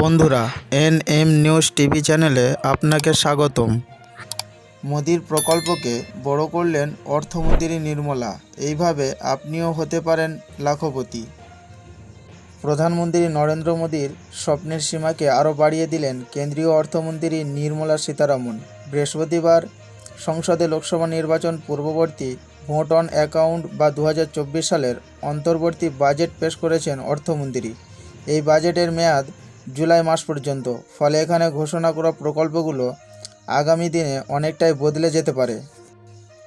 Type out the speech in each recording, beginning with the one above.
বন্ধুরা N M news TV চ্যানেলে আপনাকে স্বাগতম। মোদির প্রকল্পকে বড় করলেন অর্থমন্ত্রী নির্মলা। এইভাবে আপনিও হতে পারেন লাখপতি। প্রধানমন্ত্রী নরেন্দ্র মোদীর স্বপ্নের সীমাকে আরও বাড়িয়ে দিলেন কেন্দ্রীয় অর্থমন্ত্রী নির্মলা সীতারামন। বৃহস্পতিবার সংসদে লোকসভা নির্বাচন পূর্ববর্তী ভোট অন অ্যাকাউন্ট বা দু হাজার চব্বিশ সালের অন্তর্বর্তী বাজেট পেশ করেছেন অর্থমন্ত্রী। এই বাজেটের মেয়াদ জুলাই মাস পর্যন্ত, ফলে এখানে ঘোষণা করা প্রকল্পগুলো আগামী দিনে অনেকটাই বদলে যেতে পারে।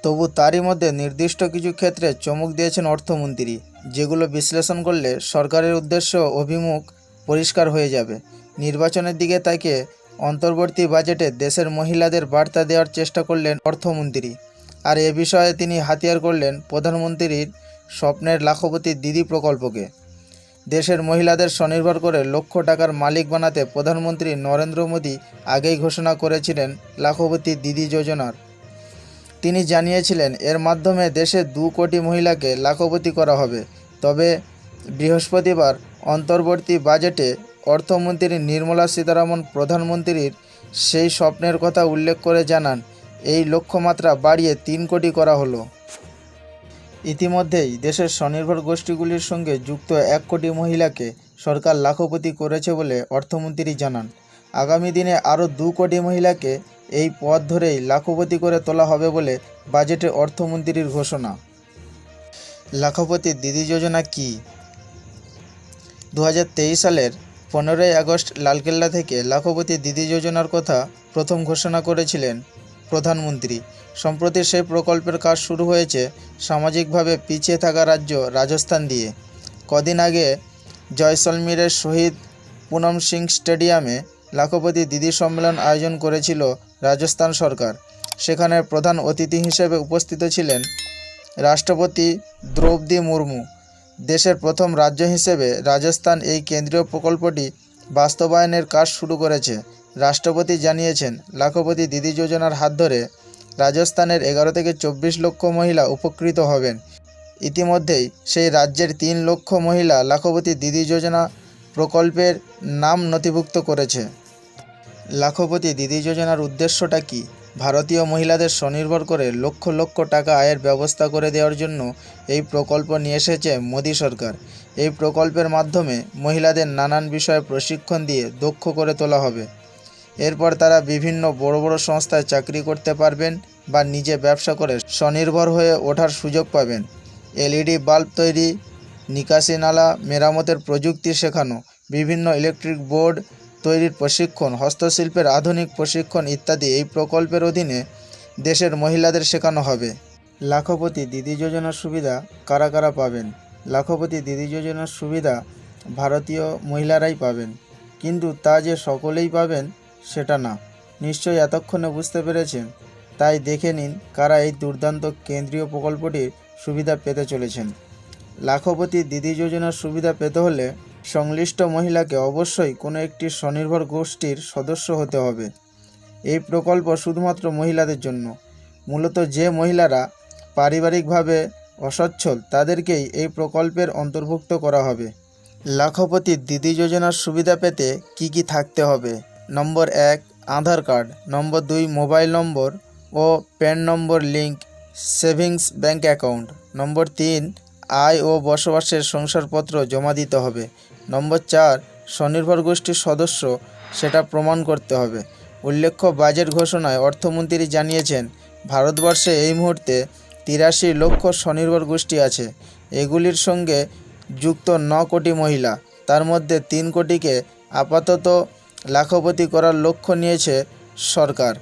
তবু তারই মধ্যে নির্দিষ্ট কিছু ক্ষেত্রে চমক দিয়েছেন অর্থমন্ত্রী, যেগুলো বিশ্লেষণ করলে সরকারের উদ্দেশ্য অভিমুখ পরিষ্কার হয়ে যাবে। নির্বাচনের দিকে তাকে অন্তর্বর্তী বাজেটে দেশের মহিলাদের বার্তা দেওয়ার চেষ্টা করলেন অর্থমন্ত্রী। আর এ বিষয়ে তিনি হাতিয়ার করলেন প্রধানমন্ত্রীর স্বপ্নের লাখপতি দিদি প্রকল্পকে। দেশের মহিলাদের স্বনির্ভর করে লক্ষ টাকার মালিক বানাতে প্রধানমন্ত্রী নরেন্দ্র মোদী আগেই ঘোষণা করেছিলেন লাখপতি দিদি যোজনার। তিনি জানিয়েছিলেন, এর মাধ্যমে দেশে দু কোটি মহিলাকে লাখপতি করা হবে। তবে বৃহস্পতিবার অন্তর্বর্তী বাজেটে অর্থমন্ত্রী নির্মলা সীতারামন প্রধানমন্ত্রীর সেই স্বপ্নের কথা উল্লেখ করে জানান, এই লক্ষ্যমাত্রা বাড়িয়ে তিন কোটি করা হলো। ইতিমধ্যেই দেশের স্বনির্ভর গোষ্ঠীগুলির সঙ্গে যুক্ত এক কোটি মহিলাকে সরকার লাখপতি করেছে বলে অর্থমন্ত্রী জানান। আগামী দিনে আরও দু কোটি মহিলাকে এই পথ ধরেই লাখপতি করে তোলা হবে বলে বাজেটে অর্থমন্ত্রীর ঘোষণা। লাখপতি দিদি যোজনা কি? দু হাজার তেইশ সালের পনেরোই আগস্ট লালকেল্লা থেকে লাখপতি দিদি যোজনার কথা প্রথম ঘোষণা করেছিলেন প্রধানমন্ত্রী। সম্প্রতি সেই প্রকল্পের কাজ শুরু হয়েছে সামাজিকভাবে পিছিয়ে থাকা রাজ্য রাজস্থান দিয়ে। কদিন আগে জয়সলমীরের শহীদ পুনম সিং স্টেডিয়ামে লাখপতি দিদি সম্মেলন আয়োজন করেছিল রাজস্থান সরকার। সেখানে প্রধান অতিথি হিসেবে উপস্থিত ছিলেন রাষ্ট্রপতি দ্রৌপদী মুর্মু। দেশের প্রথম রাজ্য হিসেবে রাজস্থান এই কেন্দ্রীয় প্রকল্পটি বাস্তবায়নের কাজ শুরু করেছে। রাষ্ট্রপতি জানিয়েছেন, লাখপতি দিদি যোজনার হাত ধরে রাজস্থানের এগারো থেকে চব্বিশ লক্ষ মহিলা উপকৃত হবেন। ইতিমধ্যেই সেই রাজ্যের তিন লক্ষ মহিলা লাখপতি দিদি যোজনা প্রকল্পের নাম নথিভুক্ত করেছে। লাখপতি দিদি যোজনার উদ্দেশ্যটা কি? ভারতীয় মহিলাদের স্বনির্ভর করে লক্ষ লক্ষ টাকা আয়ের ব্যবস্থা করে দেওয়ার জন্য এই প্রকল্প নিয়ে এসেছে মোদী সরকার। এই প্রকল্পের মাধ্যমে মহিলাদের নানান বিষয়ে প্রশিক্ষণ দিয়ে দক্ষ করে তোলা হবে। এরপর তারা বিভিন্ন বড় বড় সংস্থায় চাকরি করতে পারবেন বা নিজে ব্যবসা করে স্বনির্ভর হয়ে ওঠার সুযোগ পাবেন। এলইডি বাল্ব তৈরি, নিকাশি নালা, মেরামতের প্রযুক্তি শেখানো, বিভিন্ন ইলেকট্রিক বোর্ড তৈরির প্রশিক্ষণ, হস্তশিল্পের আধুনিক প্রশিক্ষণ ইত্যাদি এই প্রকল্পের অধীনে দেশের মহিলাদের শেখানো হবে। লাখপতি দিদি যোজনার সুবিধা কারা কারা পাবেন? লাখপতি দিদি যোজনার সুবিধা ভারতীয় মহিলারাই পাবেন। কিন্তু তা যে সকলেই পাবেন সেটা না। নিশ্চয়ই এতক্ষণে বুঝতে পেরেছেন। তাই দেখে নিন কারা এই দুর্দান্ত কেন্দ্রীয় প্রকল্পটির সুবিধা পেতে চলেছেন। লাখপতি দিদি যোজনার সুবিধা পেতে হলে সংশ্লিষ্ট মহিলাকে অবশ্যই কোনো একটি স্বনির্ভর গোষ্ঠীর সদস্য হতে হবে। এই প্রকল্প শুধুমাত্র মহিলাদের জন্য। মূলত যে মহিলারা পারিবারিকভাবে অসচ্ছল, তাদেরকেই এই প্রকল্পের অন্তর্ভুক্ত করা হবে। লাখপতি দিদি যোজনার সুবিধা পেতে কি কি থাকতে হবে? নম্বর এক, আধার কার্ড। নম্বর দুই, মোবাইল নম্বর ও প্যান নম্বর লিঙ্ক সেভিংস ব্যাঙ্ক অ্যাকাউন্ট। নম্বর তিন, আয় ও বসবাসের শংসাপত্র জমা দিতে হবে। নম্বর চার, স্বনির্ভর গোষ্ঠীর সদস্য, সেটা প্রমাণ করতে হবে। উল্লেখ্য, বাজেট ঘোষণায় অর্থমন্ত্রী জানিয়েছেন, ভারতবর্ষে এই মুহূর্তে তিরাশি লক্ষ স্বনির্ভর গোষ্ঠী আছে। এগুলির সঙ্গে যুক্ত ন কোটি মহিলা। তার মধ্যে তিন কোটিকে আপাতত লাখপতি করার লক্ষ্য নিয়েছে সরকার।